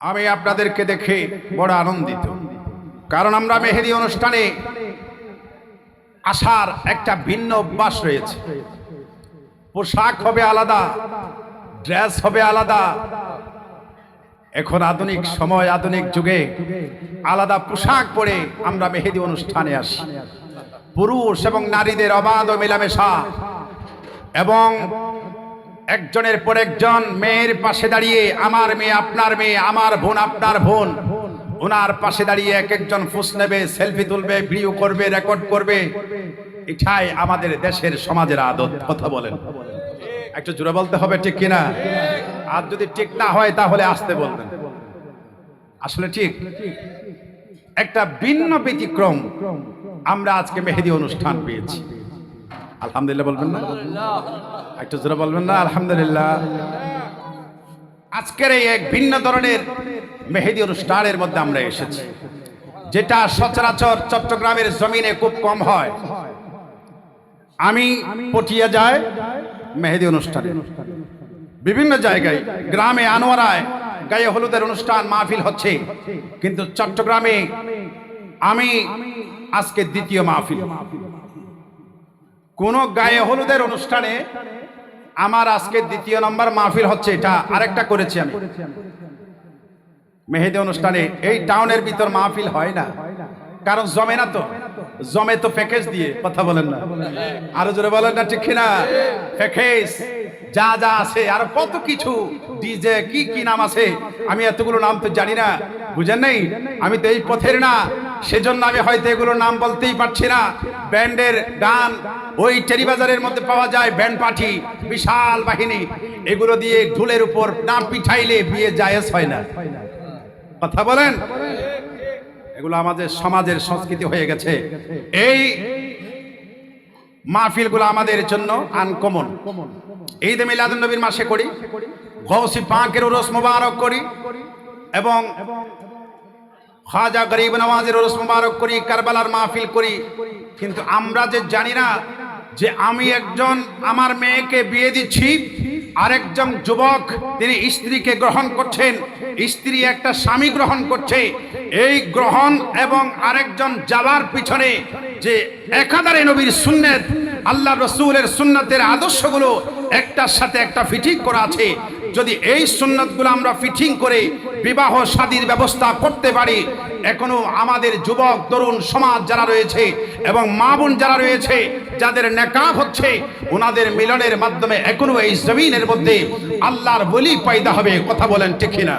আমি আপনাদেরকে দেখে বড় আনন্দিত। কারণ আমরা মেহেদি অনুষ্ঠানে আসার একটা ভিন্ন অভ্যাস রয়েছে। পোশাক হবে আলাদা, ড্রেস হবে আলাদা। এখন আধুনিক সময়, আধুনিক যুগে আলাদা পোশাক পরে আমরা মেহেদি অনুষ্ঠানে আসি। পুরুষ এবং নারীদের অবাধ মেলামেশা এবং একজনের পর একজন মেয়ের পাশে দাঁড়িয়ে, আমার মেয়ে, আপনার মেয়ে, আমার বোন, আপনার বোন। ওনার পাশে দাঁড়িয়ে এক একজন ফুস নেবে, সেলফি তুলবে, ভিডিও করবে, রেকর্ড করবে। এটাই আমাদের দেশের সমাজের আদত, কথা বলেন। একটু জোরে বলতে হবে, ঠিক কিনা? আর যদি ঠিক না হয়, তাহলে আসতে বলবেন। আসলে ঠিক? একটা ভিন্ন ব্যতিক্রম আমরা আজকে মেহেদি অনুষ্ঠান পেয়েছি। আলহামদুলিল্লাহ বলবেন না? একটু জোরে বলবেন না? আলহামদুলিল্লাহ। আজকের এই এক ভিন্ন ধরনের মেহেদি অনুষ্ঠানের মধ্যে আমরা এসেছি যেটা সচরাচর চট্টগ্রামের জমিনে খুব কম হয়। আমি পটিয়া যায় মেহেদি অনুষ্ঠানে। বিভিন্ন জায়গায় গ্রামে আনোয়ারায় গায়ে হলুদের অনুষ্ঠান মাহফিল হচ্ছে কিন্তু চট্টগ্রামে আমি আজকে দ্বিতীয় মাহফিল। কোন গায়ে হলুদের অনুষ্ঠানে আমার আজকে দ্বিতীয় নম্বর মাহফিল হচ্ছে এটা। আরেকটা করেছি আমি। মেহেদি অনুষ্ঠানে এই টাউনের ভিতর মাহফিল হয় না। কারণ জমে না তো। জমে তো প্যাকেজ দিয়ে, কথা বলেন না। আরও জোরে বলেন না, ঠিক না প্যাকেজ যা যা আছে, আর কত কিছু। ডিজে, কি কি নাম আছে? আমি এতগুলো নাম তো জানি না। বুঝেন নাই? আমি তো এই পথের না। সেজন্য আমি হয়তো এগুলো নাম বলতেই পারছি না। ব্যান্ডের গান ওই টেরিবাজারের মধ্যে পাওয়া যায় ব্যান্ড পাঠি, বিশাল বাহিনী। এগুলো দিয়ে ঢুলের উপর না পিঠাইলে বিয়ে জায়েজ হয় না। কথা বলেন? এগুলো আমাদের সমাজের সংস্কৃতি হয়ে গেছে। এই মাহফিলগুলো আমাদের জন্য আনকমন ঈদ মিলাদুন নবীর মাসে করি, গৌসি পাকের উরস মুবারক করি, এবং খাজা গরিব নওয়াজের উরস মুবারক করি, কারবালার মাহফিল করি কিন্তু আমরা যে জানি না যে আমি একজন আমার মেয়েকে বিয়ে দিচ্ছি, আরেকজন যুবক তিনি স্ত্রীকে গ্রহণ করছেন, স্ত্রী একটা স্বামী গ্রহণ করছে। এই গ্রহণ এবং আরেকজন যাওয়ার পিছনে যে একাধারে নবীর সুন্নত, আল্লাহ রসুলের সুন্নতের আদর্শগুলো একটার সাথে একটা ফিটিং করা আছে। যদি এই সুন্নতগুলো আমরা ফিটিং করে বিবাহ শাদীর ব্যবস্থা করতে পারি, এখনও আমাদের যুবক, তরুণ সমাজ যারা রয়েছে এবং মা বোন যারা রয়েছে, যাদের নেকাব হচ্ছে, ওনাদের মিলনের মাধ্যমে এখনও এই জমিনের মধ্যে আল্লাহর বলি পাইদা হবে, কথা বলেন ঠিক না